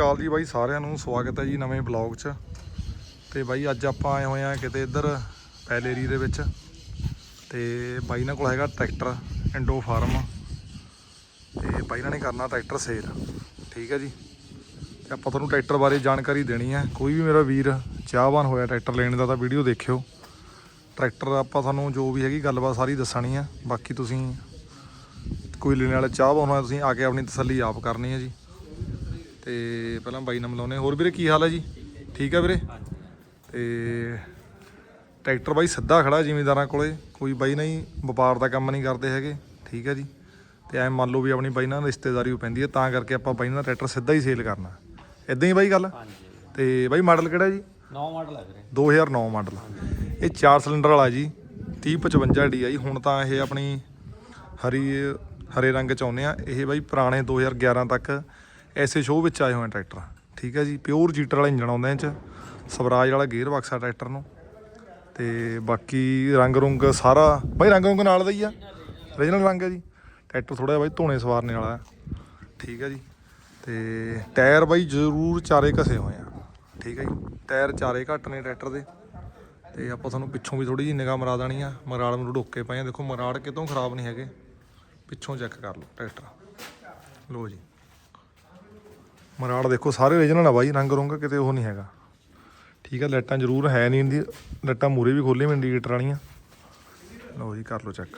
ਅਕਾਲ ਜੀ ਬਾਈ, ਸਾਰਿਆਂ ਨੂੰ ਸਵਾਗਤ ਹੈ ਜੀ ਨਵੇਂ ਬਲੌਗ 'ਚ। ਤੇ ਬਾਈ, ਅੱਜ ਆਪਾਂ ਆਏ ਹੋਏ ਆ ਕਿਤੇ ਇੱਧਰ ਪੈਲ ਏਰੀਏ ਦੇ ਵਿੱਚ। ਤੇ ਬਾਈ ਨਾਲ ਕੋਲ ਹੈਗਾ ਟਰੈਕਟਰ, ਇੰਡੋ ਫਾਰਮ। ਤੇ ਬਾਈ ਨਾਲ ਨੇ ਕਰਨਾ ਟਰੈਕਟਰ ਸੇਲ। ਠੀਕ ਹੈ ਜੀ? ਤੇ ਆਪਾਂ ਤੁਹਾਨੂੰ ਟਰੈਕਟਰ ਬਾਰੇ ਜਾਣਕਾਰੀ ਦੇਣੀ ਹੈ। ਕੋਈ ਵੀ ਮੇਰਾ ਵੀਰ ਚਾਹਵਾਨ ਹੋਇਆ ਟਰੈਕਟਰ ਲੈਣ ਦਾ ਤਾਂ ਵੀਡੀਓ ਦੇਖਿਓ। ਟਰੈਕਟਰ ਆਪਾਂ ਤੁਹਾਨੂੰ ਜੋ ਵੀ ਹੈਗੀ ਗੱਲਬਾਤ ਸਾਰੀ ਦੱਸਣੀ ਆ ਬਾਕੀ ਤੁਸੀਂ ਕੋਈ ਲੈਣ ਵਾਲਾ ਚਾਹਵਾਨ ਹੋਇਆ, ਤੁਸੀਂ ਆ ਕੇ ਆਪਣੀ ਤਸੱਲੀ ਆਪ ਕਰਨੀ ਹੈ ਜੀ। ਤੇ ਪਹਿਲਾਂ ਬਾਈ ਨਾਲ ਮਿਲਾਉਨੇ ਹੋਰ ਵੀਰੇ ਕੀ ਹਾਲ ਹੈ ਜੀ? ਠੀਕ ਹੈ ਵੀਰੇ? ਤੇ ਟਰੈਕਟਰ ਬਾਈ ਸਿੱਧਾ ਖੜਾ ਜ਼ਿਮੀਂਦਾਰਾਂ ਕੋਲੇ। ਕੋਈ ਬਾਈ ਨਹੀਂ ਵਪਾਰ ਦਾ ਕੰਮ ਨਹੀਂ ਕਰਦੇ ਹੈਗੇ। ਠੀਕ ਹੈ ਜੀ? ਤੇ ਐ ਮੰਨ ਲਓ ਵੀ ਆਪਣੀ ਬਾਈ ਨਾਲ ਰਿਸ਼ਤੇਦਾਰੀ ਉਹ ਪੈਂਦੀ ਹੈ ਤਾਂ ਕਰਕੇ ਆਪਾਂ ਬਾਈ ਨਾਲ ਟਰੈਕਟਰ ਸਿੱਧਾ ਹੀ ਸੇਲ ਕਰਨਾ। ਇਦਾਂ ਹੀ ਬਾਈ ਗੱਲ? ਤੇ ਬਾਈ ਮਾਡਲ ਕਿਹੜਾ ਜੀ? ਨੌ ਮਾਡਲ ਹੈ ਵੀਰੇ। 2009 ਮਾਡਲ। ਇਹ 4 ਸਿਲੰਡਰ ਵਾਲਾ ਜੀ 3055 DI ਹੁਣ ਤਾਂ ਇਹ ਆਪਣੀ ਹਰੀ ਹਰੇ ਰੰਗ ਚ ਆਉਂਦੇ ਆ। ਇਹ ਬਾਈ ਪੁਰਾਣੇ 2011 ਤੱਕ ਐਸੇ ਸ਼ੋਅ ਵਿੱਚ ਆਏ ਹੋਏ ਆ ਟਰੈਕਟਰ। ਠੀਕ ਹੈ ਜੀ ਪਿਓਰ ਜੀਟਰ ਵਾਲਾ ਇੰਜਣ ਆਉਂਦਾ ਇਹ ਚ, ਸਵਰਾਜ ਵਾਲਾ ਗੇਅਰ ਬਕਸ ਆ ਟਰੈਕਟਰ ਨੂੰ। ਤੇ ਬਾਕੀ ਰੰਗ ਰੁੰਗ ਸਾਰਾ, ਬਾਈ ਰੰਗ ਰੁੰਗ ਨਾਲ ਦਾ ਹੀ ਆ ਓਰੀਜਨਲ ਰੰਗ ਹੈ ਜੀ। ਟਰੈਕਟਰ ਥੋੜਾ ਜਿਹਾ ਬਾਈ ਧੋਣੇ ਸਵਾਰਨੇ ਵਾਲਾ ਠੀਕ ਹੈ ਜੀ, ਤੇ ਟਾਇਰ ਬਾਈ ਜ਼ਰੂਰ ਚਾਰੇ ਘਸੇ ਹੋਏ ਆ। ਠੀਕ ਹੈ ਜੀ, ਟਾਇਰ ਚਾਰੇ ਘੱਟ ਨੇ ਟਰੈਕਟਰ ਦੇ। ਤੇ ਆਪਾਂ ਤੁਹਾਨੂੰ ਪਿੱਛੋਂ ਵੀ ਥੋੜੀ ਜਿਹੀ ਨਿਗਾਹ ਮਰਾ ਦੇਣੀ ਆ। ਮਰਾੜ ਨੂੰ ਢੋਕੇ ਪਏ ਆ। ਦੇਖੋ ਮਰਾੜ ਕਿਤੋਂ ਖਰਾਬ ਨਹੀਂ ਹੈਗੇ। ਪਿੱਛੋਂ ਚੈੱਕ ਕਰ ਲਓ ਟਰੈਕਟਰ। ਲੋ ਜੀ। ਮਰਾੜ ਦੇਖੋ ਸਾਰੇ origignal ਆ ਬਾਈ ਰੰਗ ਰੁੰਗ ਕਿਤੇ ਉਹ ਨਹੀਂ ਹੈਗਾ। ਠੀਕ ਹੈ ਲਾਈਟਾਂ ਜ਼ਰੂਰ ਹੈ ਨਹੀਂ ਇਹਦੀ ਲਾਈਟਾਂ ਮੂਰੇ ਵੀ ਖੋਲੇ ਇੰਡੀਕੇਟਰ ਵਾਲੀਆਂ। ਲਓ ਜੀ ਕਰ ਲਓ ਚੈੱਕ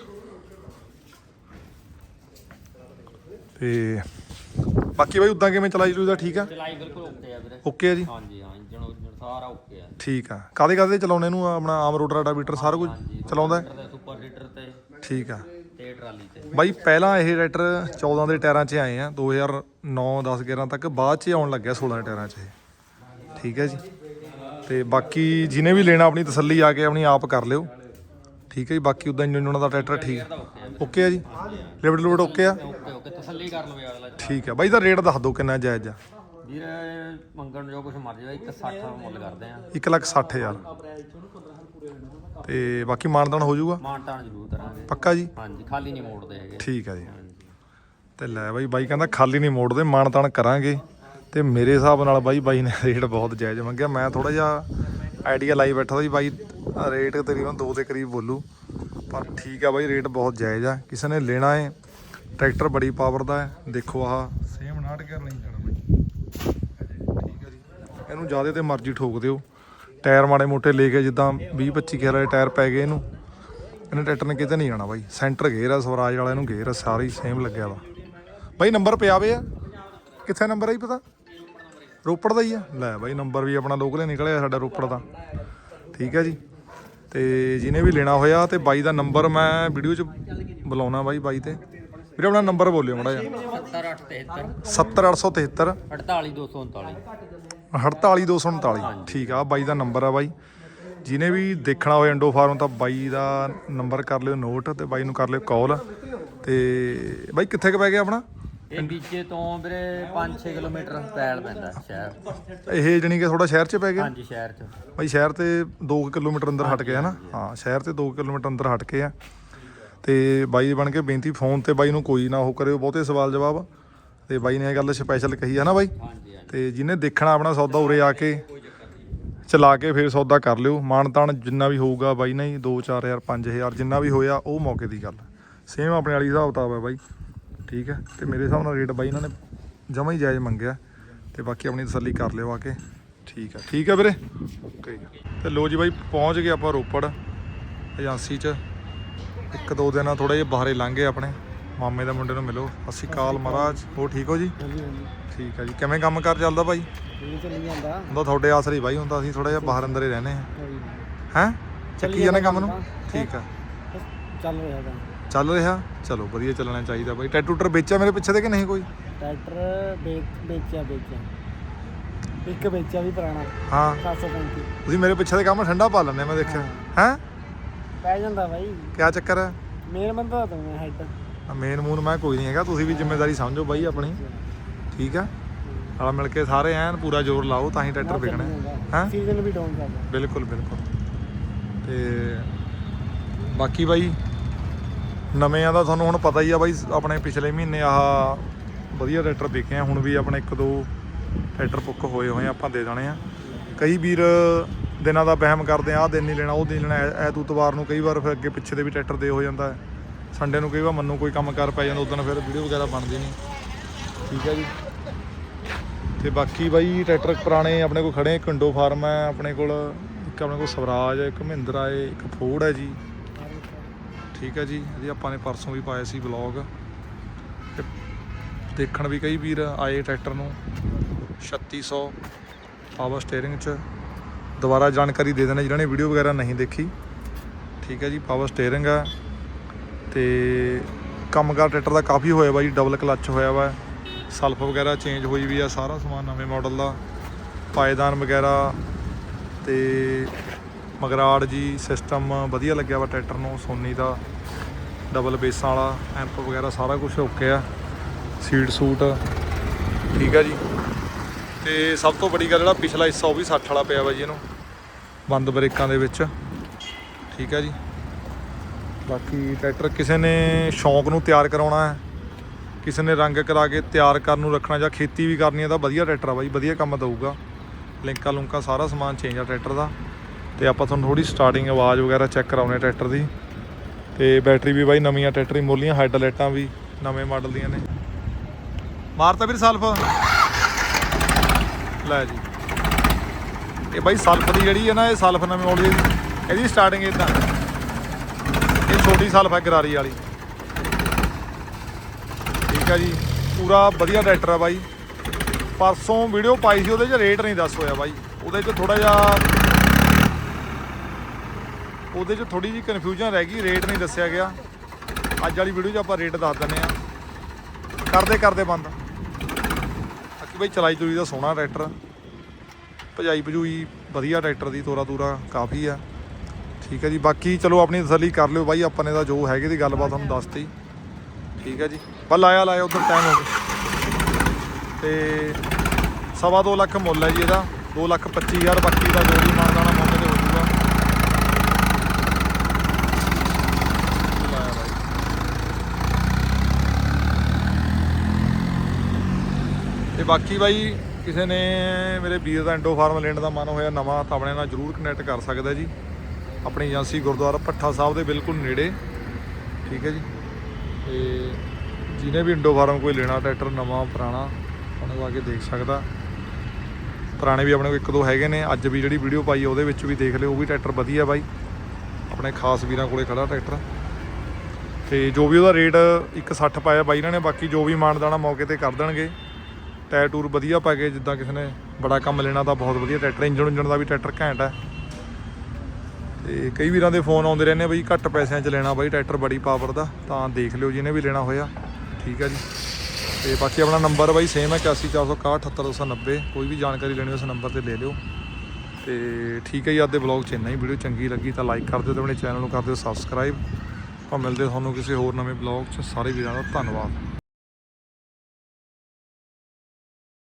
ਤੇ ਬਾਕੀ ਬਾਈ ਉਦਾਂ ਕਿਵੇਂ ਚਲਾਈ ਜਲੂਦਾ ਠੀਕ ਆ? ਚਲਾਈ ਬਿਲਕੁਲ ਓਕੇ ਆ ਵੀਰੇ। ਓਕੇ ਆ ਜੀ? ਹਾਂਜੀ ਹਾਂ ਇੰਜਣ ਇੰਜਣ ਸਾਰਾ ਓਕੇ ਆ। ਠੀਕ ਆ। ਕਾਦੇ ਕਾਦੇ ਚਲਾਉਣੇ ਨੂੰ? ਆਪਣਾ ਆਮ ਰੋਡ ਰਾਡਾਵੀਟਰ ਸਾਰਾ ਕੁਝ ਚਲਾਉਂਦਾ ਸੁਪਰ ਹੀਟਰ ਤੇ। ਠੀਕ ਆ। ਟਰਾਲੀ ਤੇ। ਬਾਈ ਪਹਿਲਾਂ ਇਹ ਟਰੈਕਟਰ 14 ਦੇ ਟਾਇਰਾਂ 'ਚ ਆਏ ਆ। 2009 10 11 ਤੱਕ ਬਾਅਦ 'ਚ ਆਉਣ ਲੱਗਿਆ 16 ਦੇ ਟਾਇਰਾਂ 'ਚ ਇਹ। ਠੀਕ ਹੈ ਜੀ। ਤੇ ਬਾਕੀ ਜਿਹਨੇ ਵੀ ਲੈਣਾ ਆਪਣੀ ਤਸੱਲੀ ਆ ਕੇ ਆਪਣੀ ਆਪ ਕਰ ਲਿਓ। ਠੀਕ ਹੈ ਜੀ। ਬਾਕੀ ਉਦਾਂ ਇੰਜਨ ਉਹਨਾਂ ਦਾ ਟਰੈਕਟਰ ਠੀਕ। ਓਕੇ ਆ ਜੀ? ਲਿਵਟ ਲੁਵਟ ਓਕੇ ਆ? Okay okay. ਤਸੱਲੀ ਕਰ ਲਵੇ ਅਗਲਾ ਠੀਕ ਆ ਬਾਈ ਦਾ ਰੇਟ ਦੱਸ ਦਿਓ ਕਿੰਨਾ ਜਾਇਜ਼ ਆ। ਵੀਰੇ ਮੰਗਣ ਜੋ ਕੁਝ ਮਰਜ਼ੀ ਹੋਵੇ 160 ਮੁੱਲ ਕਰਦੇ ਆ। 1 ਲੱਖ 60 ਹਜ਼ਾਰ। ਤੇ ਬਾਕੀ ਮਾਨਦਾਨ ਹੋ ਜਾਊਗਾ? ਮਾਨਤਾਨ ਜ਼ਰੂਰ ਕਰਾਂਗੇ। ਪੱਕਾ ਜੀ? ਹਾਂਜੀ ਖਾਲੀ ਨਹੀਂ ਮੋੜਦੇ ਹੈਗੇ। ਠੀਕ ਆ ਜੀ। ਹਾਂਜੀ। ਤੇ ਲੈ ਬਾਈ ਬਾਈ ਕਹਿੰਦਾ ਖਾਲੀ ਨਹੀਂ ਮੋੜਦੇ ਮਾਨਤਾਨ ਕਰਾਂਗੇ। ਤੇ ਮੇਰੇ ਹਿਸਾਬ ਨਾਲ ਬਾਈ ਬਾਈ ਨੇ ਰੇਟ ਬਹੁਤ ਜਾਇਜ਼ ਮੰਗਿਆ। ਮੈਂ ਥੋੜਾ ਜਿਹਾ ਆਈਡੀਆ ਲਾਈ ਬੈਠਾ ਸੀ ਬਾਈ ਰੇਟ ਤਕਰੀਬਨ 2 ਦੇ ਕਰੀਬ ਬੋਲੂ। ਪਰ ਠੀਕ ਆ ਬਾਈ ਰੇਟ ਬਹੁਤ ਜਾਇਜ਼ ਆ। ਕਿਸੇ ਨੇ ਲੈਣਾ ਹੈ ਟਰੈਕਟਰ ਬੜੀ ਪਾਵਰ ਦਾ ਹੈ ਦੇਖੋ ਆਹ ਸੇਮ ਨਾਟ ਕਰ ਨਹੀਂ ਜਾਣਾ ਬਾਈ। ਠੀਕ ਆ ਜੀ। ਇਹਨੂੰ ਜਿਆਦੇ ਤੇ ਮਰਜ਼ੀ ਠੋਕ ਦਿਓ। ਟਾਇਰ ਮਾੜੇ ਮੋਟੇ ਲੈ ਕੇ ਜਿੱਦਾਂ 20 25 ਗੇਅਰ ਵਾਲੇ ਟਾਇਰ ਪੈ ਗਏ ਇਹਨੂੰ। ਇਹਨੇ ਟਰੈਕਟਰ ਨੇ ਕਿਤੇ ਨਹੀਂ ਜਾਣਾ ਬਾਈ। ਸੈਂਟਰ ਗੇਅਰ ਆ ਸਵਰਾਜ ਵਾਲਾ ਇਹਨੂੰ ਗੇਅਰ ਆ ਸਾਰੇ ਹੀ ਸੇਮ ਲੱਗਿਆ ਵਾ। ਬਾਈ ਨੰਬਰ ਪਿਆ ਵੇ ਆ। ਕਿੱਥੇ ਨੰਬਰ ਆ ਜੀ ਪਤਾ? ਰੋਪੜ ਦਾ ਹੀ ਆ। ਲੈ ਬਾਈ ਨੰਬਰ ਵੀ ਆਪਣਾ ਲੋਕਲੇ ਨਿਕਲਿਆ ਸਾਡਾ ਰੋਪੜ ਦਾ। ਠੀਕ ਹੈ ਜੀ। ਤੇ ਜਿਹਨੇ ਵੀ ਲੈਣਾ ਹੋਇਆ ਤੇ ਬਾਈ ਦਾ ਨੰਬਰ ਮੈਂ ਵੀਡੀਓ 'ਚ ਬੁਲਾਉਣਾ ਬਾਈ ਬਾਈ ਤੇ। ਵੀਰੇ ਆਪਣਾ ਨੰਬਰ ਬੋਲਿਓ ਮੜਾ ਜਿਹਾ। 7873 70873 48239 48239 ਠੀਕ ਆ ਬਾਈ ਦਾ ਨੰਬਰ ਆ ਬਾਈ। ਜਿਹਨੇ ਵੀ ਦੇਖਣਾ ਹੋਵੇ ਇੰਡੋ ਫਾਰਮ ਤਾਂ ਬਾਈ ਦਾ ਨੰਬਰ ਕਰ ਲਿਓ ਨੋਟ ਤੇ ਬਾਈ ਨੂੰ ਕਰ ਲਿਓ ਕਾਲ। ਤੇ ਬਾਈ ਕਿੱਥੇ ਕ ਪੈ ਗਿਆ ਆਪਣਾ? ਇਹ ਬੀਜੇ ਤੋਂ ਵੀਰੇ 5-6 ਕਿਲੋਮੀਟਰ ਪੈਲ ਪੈਂਦਾ ਸ਼ਹਿਰ। ਇਹ ਜਣੀ ਕਿ ਥੋੜਾ ਸ਼ਹਿਰ 'ਚ ਪੈ ਗਿਆ? ਹਾਂਜੀ ਸ਼ਹਿਰ ਚ। ਬਾਈ ਸ਼ਹਿਰ ਤੇ 2 ਕਿਲੋਮੀਟਰ ਅੰਦਰ ਹਟ ਕੇ ਹੈ ਨਾ? ਹਾਂ ਸ਼ਹਿਰ ਤੇ 2 ਕਿਲੋਮੀਟਰ ਅੰਦਰ ਹਟ ਕੇ ਆ। ਤੇ ਬਾਈ ਬਣ ਕੇ ਬੇਨਤੀ ਫੋਨ ਤੇ ਬਾਈ ਨੂੰ ਕੋਈ ਨਾ ਉਹ ਕਰਿਓ ਬਹੁਤੇ ਸਵਾਲ ਜਵਾਬ ਤੇ ਬਾਈ ਨੇ ਇਹ ਗੱਲ ਸਪੈਸ਼ਲ ਕਹੀ ਹੈ ਨਾ ਬਾਈ? ਹਾਂਜੀ। ਤੇ ਜਿਹਨੇ ਦੇਖਣਾ ਆਪਣਾ ਸੌਦਾ ਉਰੇ ਆ ਕੇ ਚਲਾ ਕੇ ਫਿਰ ਸੌਦਾ ਕਰ ਲਿਓ। ਮਾਨਤਾਨ ਜਿੰਨਾ ਵੀ ਹੋਊਗਾ ਬਾਈ, ਨਹੀਂ 2 4000 5000 ਜਿੰਨਾ ਵੀ ਹੋਇਆ ਉਹ ਮੌਕੇ ਦੀ ਗੱਲ। ਸੇਮ ਆਪਣੇ ਵਾਲੀ ਹਿਸਾਬ ਕਿਤਾਬ ਹੈ ਬਾਈ। ਠੀਕ ਹੈ? ਤੇ ਮੇਰੇ ਹਿਸਾਬ ਨਾਲ ਰੇਟ ਬਾਈ ਇਹਨਾਂ ਨੇ ਜਮਾ ਹੀ ਜਾਇਜ਼ ਮੰਗਿਆ। ਤੇ ਬਾਕੀ ਆਪਣੀ ਤਸੱਲੀ ਕਰ ਲਿਓ ਆ ਕੇ। ਠੀਕ ਹੈ। ਠੀਕ ਹੈ ਵੀਰੇ? ਓਕੇ ਤੇ ਲੋ ਜੀ ਬਾਈ, ਪਹੁੰਚ ਗਏ ਆਪਾਂ ਰੋਪੜ ਏਜੰਸੀ 'ਚ। ਇੱਕ ਦੋ ਦਿਨਾਂ ਥੋੜੇ ਜਿਹਾ ਬਾਹਰੇ ਲੰਘ ਗਏ ਆਪਣੇ। ਮਾਮੇ ਦੇ ਮੁੰਡੇ ਨੂੰ ਮਿਲੋ। ਸ਼੍ਰੀ ਅਕਾਲ ਮਹਾਰਾਜ। ਹੋ ਠੀਕ ਹੋ ਜੀ? ਹਾਂਜੀ ਹਾਂਜੀ। ਠੀਕ ਹੈ ਜੀ। ਕਿਵੇਂ ਕੰਮ ਕਰ ਚੱਲਦਾ ਬਾਈ ਇਹ ਚੱਲੀ ਜਾਂਦਾ। ਹੁੰਦਾ ਤੁਹਾਡੇ ਆਸਰੇ ਬਾਈ ਹੁੰਦਾ ਅਸੀਂ ਥੋੜਾ ਜਿਹਾ ਬਾਹਰ ਅੰਦਰ ਹੀ ਰਹਿੰਦੇ ਹਾਂ। ਹੈ? ਚੱਕੀ ਜਾਂਦੇ ਕੰਮ ਨੂੰ। ਠੀਕ ਆ। ਬਸ ਚੱਲ ਰਿਹਾ ਕੰਮ। ਚੱਲ ਰਿਹਾ? ਚਲੋ ਵਧੀਆ ਚੱਲਣਾ ਚਾਹੀਦਾ ਬਾਈ ਟੈਟੂਟਰ ਵੇਚਿਆ ਮੇਰੇ ਪਿੱਛੇ ਦੇ ਕਿ ਨਹੀਂ ਕੋਈ? ਟਰੈਕਟਰ ਵੇਚ ਵੇਚਿਆ ਵੇਚਿਆ। ਇੱਕ ਵੇਚਿਆ ਵੀ ਪੁਰਾਣਾ। ਹਾਂ। 735 ਤੁਸੀਂ ਮੇਰੇ ਪਿੱਛੇ ਦੇ ਕੰਮ ਠੰਡਾ ਪਾ ਲੈਂਦੇ ਮੈਂ ਦੇਖਿਆ। ਹੈ। ਪੈ ਜਾਂਦਾ ਬਾਈ ਕਿਆ ਚੱਕਰ ਹੈ? ਮੇਨ ਬੰਦਾ ਤਾਂ ਮੈਂ ਹੈਡ ਮੇਨ ਮੂਨ ਮੈਂ ਕੋਈ ਨਹੀਂ ਹੈਗਾ ਤੁਸੀਂ ਵੀ ਜ਼ਿੰਮੇਵਾਰੀ ਸਮਝੋ ਬਾਈ ਆਪਣੀ। ਠੀਕ ਆ? ਨਾਲ ਮਿਲ ਕੇ ਸਾਰੇ ਐਨ ਪੂਰਾ ਜ਼ੋਰ ਲਾਓ ਤਾਂ ਹੀ ਟਰੈਕਟਰ ਵਿਕਣਾ। ਹੈ? ਸੀਜ਼ਨ ਵੀ ਡਾਊਨ ਚੱਲਦਾ ਬਿਲਕੁਲ ਬਿਲਕੁਲ। ਤੇ ਬਾਕੀ ਬਾਈ ਨਵਿਆਂ ਦਾ ਤੁਹਾਨੂੰ ਹੁਣ ਪਤਾ ਹੀ ਆ ਬਾਈ ਆਪਣੇ ਪਿਛਲੇ ਮਹੀਨੇ ਆਹ ਵਧੀਆ ਟਰੈਕਟਰ ਵਿਕੇ ਆ ਹੁਣ ਵੀ ਆਪਣੇ ਇੱਕ ਦੋ ਟਰੈਕਟਰ ਬੁੱਕ ਹੋਏ ਹੋਏ ਆ ਆਪਾਂ ਦੇ ਦੇਣੇ ਆ। ਕਈ ਵੀਰ ਦਿਨਾਂ ਦਾ ਵਹਿਮ ਕਰਦੇ ਆ ਆਹ ਦਿਨ ਨਹੀਂ ਲੈਣਾ ਉਹ ਦਿਨ ਲੈਣਾ ਐ ਐਤਵਾਰ ਨੂੰ ਕਈ ਵਾਰ ਫਿਰ ਅੱਗੇ ਪਿੱਛੇ ਦੇ ਵੀ ਟਰੈਕਟਰ ਦੇ ਹੋ ਜਾਂਦਾ ਹੈ। ਸੰਡੇ ਨੂੰ ਕਈ ਵਾਰ ਮੰਨੂ ਕੋਈ ਕੰਮ ਕਰ ਪੈ ਜਾਂਦਾ ਉਦੋਂ ਫਿਰ ਵੀਡੀਓ ਵਗੈਰਾ ਬਣਦੀ ਨਹੀਂ। ਠੀਕ ਹੈ ਜੀ। ਤੇ ਬਾਕੀ ਬਾਈ ਟਰੈਕਟਰ ਪੁਰਾਣੇ ਆਪਣੇ ਕੋਲ ਖੜੇ ਕੰਡੋ ਫਾਰਮ ਹੈ ਆਪਣੇ ਕੋਲ, ਇੱਕ ਆਪਣੇ ਕੋਲ ਸਵਰਾਜ ਹੈ, ਇੱਕ ਮਹਿੰਦਰਾ ਹੈ, ਇੱਕ ਫੋਰਡ ਹੈ ਜੀ। ਠੀਕ ਹੈ ਜੀ ਇਹਦੀ ਆਪਾਂ ਨੇ ਪਰਸੋਂ ਵੀ ਪਾਇਆ ਸੀ ਵਲੌਗ ਦੇਖਣ ਵੀ ਕਈ ਵੀਰ ਆਏ ਟਰੈਕਟਰ ਨੂੰ 3600 ਪਾਵਰ ਸਟੀਅਰਿੰਗ ਚ। ਦੁਬਾਰਾ ਜਾਣਕਾਰੀ ਦੇ ਦੇਣਾ ਜਿਹਨਾਂ ਨੇ ਵੀਡੀਓ ਵਗੈਰਾ ਨਹੀਂ ਦੇਖੀ। ਠੀਕ ਹੈ ਜੀ ਪਾਵਰ ਸਟੀਅਰਿੰਗ ਹੈ। ਤੇ ਕੰਮਕਾਰ ਟਰੈਕਟਰ ਦਾ ਕਾਫੀ ਹੋਇਆ ਵਾ ਜੀ ਡਬਲ ਕਲੱਚ ਹੋਇਆ ਵਾ। ਸਲਫ ਵਗੈਰਾ ਚੇਂਜ ਹੋਈ ਵੀ ਆ, ਸਾਰਾ ਸਮਾਨ ਨਵੇਂ ਮਾਡਲ ਦਾ। ਪਾਇਦਾਨ ਵਗੈਰਾ ਤੇ ਮਗਰਾੜ ਜੀ ਸਿਸਟਮ ਵਧੀਆ ਲੱਗਿਆ ਵਾ ਟਰੈਕਟਰ ਨੂੰ, ਸੋਨੀ ਦਾ। ਡਬਲ ਬੇਸਾਂ ਵਾਲਾ ਐਂਪ ਵਗੈਰਾ ਸਾਰਾ ਕੁਝ ਓਕੇ ਆ। ਸੀਟ ਸੂਟ, ਠੀਕ ਆ ਜੀ। ਤੇ ਸਭ ਤੋਂ ਵੱਡੀ ਗੱਲ ਜਿਹੜਾ ਪਿਛਲਾ ਹਿੱਸਾ ਉਹ ਵੀ 60 ਵਾਲਾ ਪਿਆ ਵਾ ਜੀ ਇਹਨੂੰ। ਬੰਦ ਬ੍ਰੇਕਾਂ ਦੇ ਵਿੱਚ, ਠੀਕ ਆ ਜੀ। ਬਾਕੀ ਟਰੈਕਟਰ ਕਿਸੇ ਨੇ ਸ਼ੌਂਕ ਨੂੰ ਤਿਆਰ ਕਰਾਉਣਾ ਹੈ, ਕਿਸੇ ਨੇ ਰੰਗ ਕਰਾ ਕੇ ਤਿਆਰ ਕਰਨ ਨੂੰ ਰੱਖਣਾ ਜਾਂ ਖੇਤੀ ਵੀ ਕਰਨੀ ਹੈ ਤਾਂ ਵਧੀਆ ਟਰੈਕਟਰ ਆ ਬਾਈ, ਵਧੀਆ ਕੰਮ ਦਊਗਾ। ਲਿੰਕਾਂ ਲੁੰਕਾਂ ਸਾਰਾ ਸਮਾਨ ਚੇਂਜ ਆ ਟਰੈਕਟਰ ਦਾ। ਤੇ ਆਪਾਂ ਤੁਹਾਨੂੰ ਥੋੜੀ ਸਟਾਰਟਿੰਗ ਆਵਾਜ਼ ਵਗੈਰਾ ਚੈੱਕ ਕਰਾਉਣੇ ਟਰੈਕਟਰ ਦੀ। ਤੇ ਬੈਟਰੀ ਵੀ ਬਾਈ ਨਵੀਆਂ ਟਰੈਕਟਰ ਦੀ ਮੁੱਲੀਆਂ ਹੈਡ ਲਾਈਟਾਂ ਵੀ ਨਵੇਂ ਮਾਡਲ ਦੀਆਂ ਨੇ। ਮਾਰਤਾ ਵੀਰ ਸਲਫ? ਲੈ ਜੀ। ਇਹ ਬਾਈ ਸਲਫ ਦੀ ਜਿਹੜੀ ਹੈ ਨਾ, ਇਹ ਸਲਫ ਨਵੇਂ ਮਾਡਲ ਦੀ। ਇਹਦੀ ਸਟਾਰਟਿੰਗ ਇਦਾਂ ਛੋਟੀ ਸਲਫ ਹੈ ਗਰਾਰੀ ਵਾਲੀ। ਠੀਕ ਆ ਜੀ, ਪੂਰਾ ਵਧੀਆ ਟਰੈਕਟਰ ਆ ਬਾਈ। ਪਰਸੋਂ ਵੀਡੀਓ ਪਾਈ ਸੀ, ਉਹਦੇ 'ਚ ਰੇਟ ਨਹੀਂ ਦੱਸ ਹੋਇਆ ਬਾਈ। ਉਹਦੇ 'ਚ ਥੋੜਾ ਜਿਹਾ ਉਹਦੇ 'ਚ ਥੋੜੀ ਜਿਹੀ ਕਨਫਿਊਜ਼ਨ ਰਹਿ ਗਈ ਰੇਟ ਨਹੀਂ ਦੱਸਿਆ ਗਿਆ। ਅੱਜ ਵਾਲੀ ਵੀਡੀਓ 'ਚ ਆਪਾਂ ਰੇਟ ਦੱਸ ਦਿੰਨੇ ਆ ਕਰਦੇ ਕਰਦੇ ਬੰਦ। ਬਾਕੀ ਬਾਈ ਚਲਾਈ ਚੁਰੀ ਦਾ ਸੋਹਣਾ ਟਰੈਕਟਰ ਭਜਾਈ ਭਜੂਈ ਵਧੀਆ ਟਰੈਕਟਰ ਦੀ ਤੋਰਾ ਤੂਰਾ ਕਾਫੀ ਆ। ਠੀਕ ਹੈ ਜੀ, ਬਾਕੀ ਚਲੋ ਆਪਣੀ ਤਸੱਲੀ ਕਰ ਲਿਓ ਬਾਈ, ਆਪਾਂ ਨੇ ਤਾਂ ਜੋ ਹੈਗੇ ਦੀ ਗੱਲਬਾਤ ਤੁਹਾਨੂੰ ਦੱਸਤੀ। ਠੀਕ ਹੈ ਜੀ ਬਸ ਲਾਇਆ ਲਾਇਆ ਉਧਰ ਟਾਈਮ ਹੋ ਗਿਆ। ਤੇ ਸਵਾ ਦੋ ਲੱਖ ਮੁੱਲ ਹੈ ਜੀ ਇਹਦਾ 2 ਲੱਖ 25 ਹਜ਼ਾਰ, ਬਾਕੀ ਦਾ ਜੋ ਵੀ ਮਾਨਦਾਨਾ ਮੌਕੇ ਤੇ ਹੋ ਜਾਊਗਾ। ਲਾਇਆ ਤੇ ਬਾਕੀ ਬਾਈ, ਕਿਸੇ ਨੇ ਮੇਰੇ ਵੀਰ ਦਾ ਇੰਡੋ ਫਾਰਮ ਲੈਣ ਦਾ ਮਨ ਹੋਇਆ ਨਵਾਂ, ਤਾਂ ਆਪਣੇ ਨਾਲ ਜਰੂਰ ਕਨੈਕਟ ਕਰ ਸਕਦਾ ਜੀ। ਆਪਣੀ ਏਜੰਸੀ ਗੁਰਦੁਆਰਾ ਭੱਠਾ ਸਾਹਿਬ ਦੇ ਬਿਲਕੁਲ ਨੇੜੇ। ਠੀਕ ਹੈ ਜੀ। ਤੇ ਜਿਹਨੇ ਵੀ ਇੰਡੋ ਫਾਰਮ ਕੋਈ ਲੈਣਾ, ਟਰੈਕਟਰ ਨਵਾਂ, ਪੁਰਾਣਾ, ਉਹਨੇ ਆ ਕੇ ਦੇਖ ਸਕਦਾ। ਪੁਰਾਣੇ ਵੀ ਆਪਣੇ ਕੋਲ ਇੱਕ ਦੋ ਹੈਗੇ ਨੇ। ਅੱਜ ਵੀ ਜਿਹੜੀ ਵੀਡੀਓ ਪਾਈ ਉਹਦੇ ਵਿੱਚ ਵੀ ਦੇਖ ਲਿਓ, ਉਹ ਵੀ ਟਰੈਕਟਰ ਵਧੀਆ ਬਾਈ। ਆਪਣੇ ਖਾਸ ਵੀਰਾਂ ਕੋਲੇ ਖੜਾ ਟਰੈਕਟਰ। ਤੇ ਜੋ ਵੀ ਉਹਦਾ ਰੇਟ 160 ਪਾਇਆ ਬਾਈ ਇਹਨਾਂ ਨੇ, ਬਾਕੀ ਜੋ ਵੀ ਮਾਨਦਾਨਾ ਮੌਕੇ ਤੇ ਕਰ ਦੇਣਗੇ। ਟਾਇਰ ਟੂਰ ਵਧੀਆ ਪਾ ਕੇ ਜਿੱਦਾਂ ਕਿਸੇ ਨੇ ਬੜਾ ਕੰਮ ਲੈਣਾ ਤਾਂ ਬਹੁਤ ਵਧੀਆ। ਟਰੈਕਟਰ ਇੰਜਣ ਉਂਜਣ ਦਾ ਵੀ ਟਰੈਕਟਰ ਘੈਂਟ ਹੈ। ਤੇ ਕਈ ਵੀਰਾਂ ਦੇ ਫੋਨ ਆਉਂਦੇ ਰਹਿੰਦੇ ਬਈ ਘੱਟ ਪੈਸਿਆਂ 'ਚ ਲੈਣਾ ਬਾਈ ਟਰੈਕਟਰ ਬੜੀ ਪਾਵਰ ਦਾ, ਤਾਂ ਦੇਖ ਲਿਓ ਜਿਹਨੇ ਵੀ ਲੈਣਾ ਹੋਇਆ। ਠੀਕ ਹੈ ਜੀ। ਤੇ ਬਾਕੀ ਆਪਣਾ ਨੰਬਰ ਬਾਈ ਸੇਮ ਹੈ 8146678290 ਕੋਈ ਵੀ ਜਾਣਕਾਰੀ ਲੈਣੀ ਉਸ ਨੰਬਰ ਤੇ ਲੈ ਲਿਓ। ਤੇ ਠੀਕ ਹੈ ਜੀ, ਅੱਜ ਦੇ ਬਲੌਗ 'ਚ ਇੰਨਾ ਹੀ। ਵੀਡੀਓ ਚੰਗੀ ਲੱਗੀ ਤਾਂ ਲਾਈਕ ਕਰ ਦਿਓ ਤੇ ਆਪਣੇ ਚੈਨਲ ਨੂੰ ਕਰ ਦਿਓ ਸਬਸਕ੍ਰਾਈਬ ਆਪਾਂ ਮਿਲਦੇ ਤੁਹਾਨੂੰ ਕਿਸੇ ਹੋਰ ਨਵੇਂ ਬਲੌਗ 'ਚ। ਸਾਰੇ ਵੀਰਾਂ ਦਾ ਧੰਨਵਾਦ।